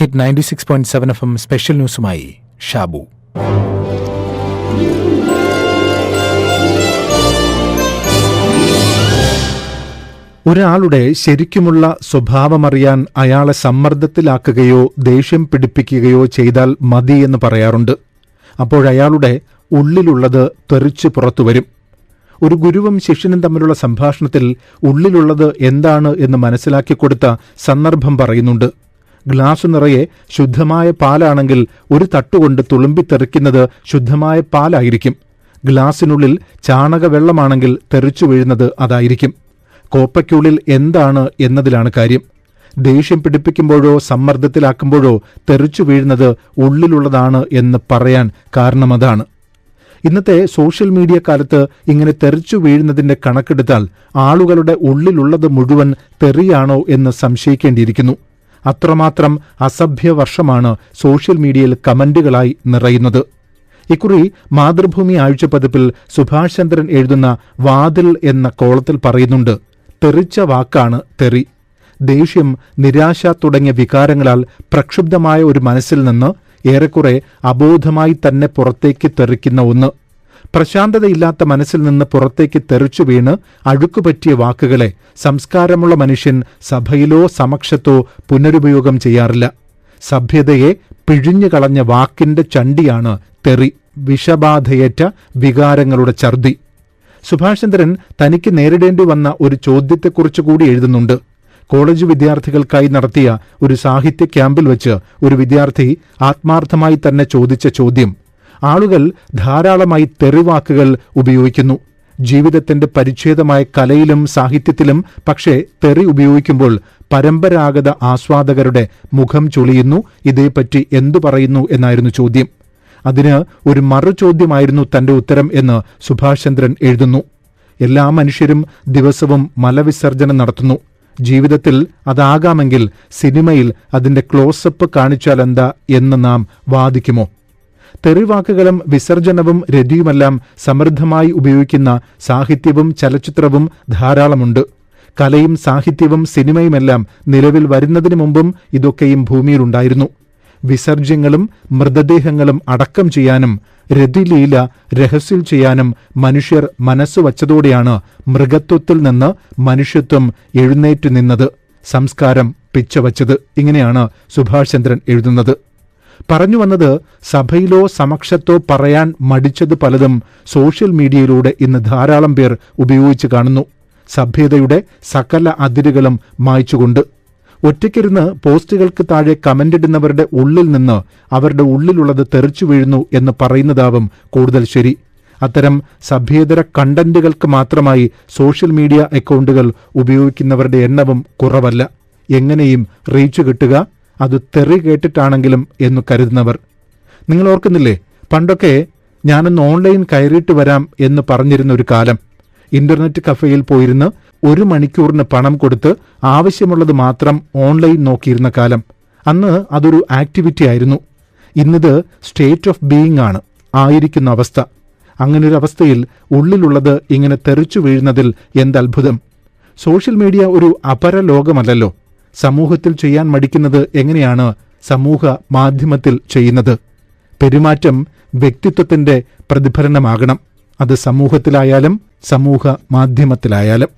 Hit ninety six point seven F M special ന്യൂസുമായി Shabu ഒരാളുടെ ശരിക്കുമുള്ള സ്വഭാവമറിയാൻ അയാളെ സമ്മർദ്ദത്തിലാക്കുകയോ ദേഷ്യം പിടിപ്പിക്കുകയോ ചെയ്താൽ മതി എന്ന് പറയാറുണ്ട്. അപ്പോഴയാളുടെ ഉള്ളിലുള്ളത് തെറിച്ചു പുറത്തുവരും ഒരു ഗുരുവും ശിഷ്യനും തമ്മിലുള്ള സംഭാഷണത്തിൽ ഉള്ളിലുള്ളത് എന്താണ് എന്ന് മനസ്സിലാക്കി കൊടുത്ത സന്ദർഭം പറയുന്നുണ്ട്. ഗ്ലാസ് നിറയെ ശുദ്ധമായ പാലാണെങ്കിൽ ഒരു തട്ടുകൊണ്ട് തുളുമ്പിത്തെറിക്കുന്നത് ശുദ്ധമായ പാലായിരിക്കും. ഗ്ലാസിനുള്ളിൽ ചാണകവെള്ളമാണെങ്കിൽ തെറിച്ചു വീഴുന്നത് അതായിരിക്കും. കോപ്പയ്ക്കുള്ളിൽ എന്താണ് എന്നതിലാണ് കാര്യം. ദേഷ്യം പിടിപ്പിക്കുമ്പോഴോ സമ്മർദ്ദത്തിലാക്കുമ്പോഴോ തെറിച്ചു വീഴുന്നത് ഉള്ളിലുള്ളതാണ് എന്ന് പറയാൻ കാരണമതാണ്. ഇന്നത്തെ സോഷ്യൽ മീഡിയ കാലത്ത് ഇങ്ങനെ തെറിച്ചു വീഴുന്നതിന്റെ കണക്കെടുത്താൽ ആളുകളുടെ ഉള്ളിലുള്ളത് മുഴുവൻ തെറിയാണോ എന്ന് സംശയിക്കേണ്ടിയിരിക്കുന്നു. അത്രമാത്രം അസഭ്യ വർഷമാണ് സോഷ്യൽ മീഡിയയിൽ കമന്റുകളായി നിറയുന്നത്. ഇക്കുറി മാതൃഭൂമി ആഴ്ചപ്പതിപ്പിൽ സുഭാഷ് ചന്ദ്രൻ എഴുതുന്ന വാതിൽ എന്ന കോളത്തിൽ പറയുന്നുണ്ട് തെറിച്ച വാക്കാണ് തെറി. ദേഷ്യം നിരാശ തുടങ്ങിയ വികാരങ്ങളാൽ പ്രക്ഷുബ്ധമായ ഒരു മനസ്സിൽ നിന്ന് ഏറെക്കുറെ അബോധമായി തന്നെ പുറത്തേക്ക് തെറിക്കുന്ന ഒന്ന്. പ്രശാന്തതയില്ലാത്ത മനസ്സിൽ നിന്ന് പുറത്തേക്ക് തെറിച്ചു വീണ് അഴുക്കുപറ്റിയ വാക്കുകളെ സംസ്കാരമുള്ള മനുഷ്യൻ സഭയിലോ സമക്ഷത്തോ പുനരുപയോഗം ചെയ്യാറില്ല. സഭ്യതയെ പിഴിഞ്ഞു കളഞ്ഞ വാക്കിന്റെ ചണ്ടിയാണ് തെറി വിഷബാധയേറ്റ വികാരങ്ങളുടെ ഛർദി. സുഭാഷ് ചന്ദ്രൻ തനിക്ക് നേരിടേണ്ടി വന്ന ഒരു ചോദ്യത്തെക്കുറിച്ച് കൂടി എഴുതുന്നുണ്ട്. കോളേജ് വിദ്യാർത്ഥികൾക്കായി നടത്തിയ ഒരു സാഹിത്യ ക്യാമ്പിൽ വെച്ച് ഒരു വിദ്യാർത്ഥി ആത്മാർത്ഥമായി തന്നെ ചോദിച്ച ചോദ്യം ആളുകൾ ധാരാളമായി തെറിവാക്കുകൾ ഉപയോഗിക്കുന്നു. ജീവിതത്തിന്റെ പരിച്ഛേദമായ കലയിലും സാഹിത്യത്തിലും പക്ഷേ തെറി ഉപയോഗിക്കുമ്പോൾ പരമ്പരാഗത ആസ്വാദകരുടെ മുഖം ചൊളിയുന്നു. ഇതേപ്പറ്റി എന്തു പറയുന്നു എന്നായിരുന്നു ചോദ്യം. അതിന് ഒരു മറുചോദ്യമായിരുന്നു തന്റെ ഉത്തരം എന്ന് സുഭാഷ് ചന്ദ്രൻ എഴുതുന്നു. എല്ലാ മനുഷ്യരും ദിവസവും മലവിസർജനം നടത്തുന്നു. ജീവിതത്തിൽ അതാകാമെങ്കിൽ സിനിമയിൽ അതിന്റെ ക്ലോസപ്പ് കാണിച്ചാലെന്താ എന്ന് നാം വാദിക്കുമോ? തെറിവാക്കുകളും വിസർജനവും രതിയുമെല്ലാം സമൃദ്ധമായി ഉപയോഗിക്കുന്ന സാഹിത്യവും ചലച്ചിത്രവും ധാരാളമുണ്ട്. കലയും സാഹിത്യവും സിനിമയുമെല്ലാം നിലവിൽ വരുന്നതിനു മുമ്പും ഇതൊക്കെയും ഭൂമിയിലുണ്ടായിരുന്നു വിസർജ്യങ്ങളും മൃതദേഹങ്ങളും അടക്കം ചെയ്യാനും രതിലീല രഹസ്യം ചെയ്യാനും മനുഷ്യർ മനസ്സുവച്ചതോടെയാണ് മൃഗത്വത്തിൽ നിന്ന് മനുഷ്യത്വം എഴുന്നേറ്റു നിന്നത്. സംസ്കാരം പിച്ചവച്ചത്. ഇങ്ങനെയാണ് സുഭാഷ് ചന്ദ്രൻ എഴുതുന്നത്. പറഞ്ഞു വന്നത് സഭയിലോ സമക്ഷത്തോ പറയാൻ മടിച്ചത് പലതും സോഷ്യൽ മീഡിയയിലൂടെ ഇന്ന് ധാരാളം പേർ ഉപയോഗിച്ച് കാണുന്നു. സഭ്യതയുടെ സകല അതിരുകളും മായ്ച്ചുകൊണ്ട്. ഒറ്റയ്ക്കിരുന്ന് പോസ്റ്റുകൾക്ക് താഴെ കമന്റിടുന്നവരുടെ ഉള്ളിൽ നിന്ന് അവരുടെ ഉള്ളിലുള്ളത് തെറിച്ചു വീഴുന്നു എന്ന് പറയുന്നതാവും കൂടുതൽ ശരി. അത്തരം സഭ്യേതര കണ്ടന്റുകൾക്ക് മാത്രമായി സോഷ്യൽ മീഡിയ അക്കൗണ്ടുകൾ ഉപയോഗിക്കുന്നവരുടെ എണ്ണവും കുറവല്ല. എങ്ങനെയും റീച്ച് കിട്ടുക. അത് തെറി കേട്ടിട്ടാണെങ്കിലും എന്ന് കരുതുന്നവർ. നിങ്ങൾ ഓർക്കുന്നില്ലേ പണ്ടൊക്കെ ഞാനൊന്ന് ഓൺലൈൻ കയറിയിട്ട് വരാം എന്ന് പറഞ്ഞിരുന്ന ഒരു കാലം. ഇന്റർനെറ്റ് കഫേയിൽ പോയിരുന്ന് ഒരു മണിക്കൂറിന് പണം കൊടുത്ത് ആവശ്യമുള്ളത് മാത്രം ഓൺലൈൻ നോക്കിയിരുന്ന കാലം. അന്ന് അതൊരു ആക്ടിവിറ്റി ആയിരുന്നു. ഇന്നിത് സ്റ്റേറ്റ് ഓഫ് ബീയിങ് ആണ്. ആയിരിക്കുന്ന അവസ്ഥ. അങ്ങനൊരു അവസ്ഥയിൽ ഉള്ളിലുള്ളത് ഇങ്ങനെ തെറിച്ചു വീഴുന്നതിൽ എന്തത്ഭുതം സോഷ്യൽ മീഡിയ ഒരു അപരലോകമല്ലല്ലോ. സമൂഹത്തിൽ ചെയ്യാൻ മടിക്കുന്നത് എങ്ങനെയാണ് സമൂഹ മാധ്യമത്തിൽ ചെയ്യുന്നത്? പെരുമാറ്റം വ്യക്തിത്വത്തിന്റെ പ്രതിഫലനമാകണം. അത് സമൂഹത്തിലായാലും സമൂഹ മാധ്യമത്തിലായാലും.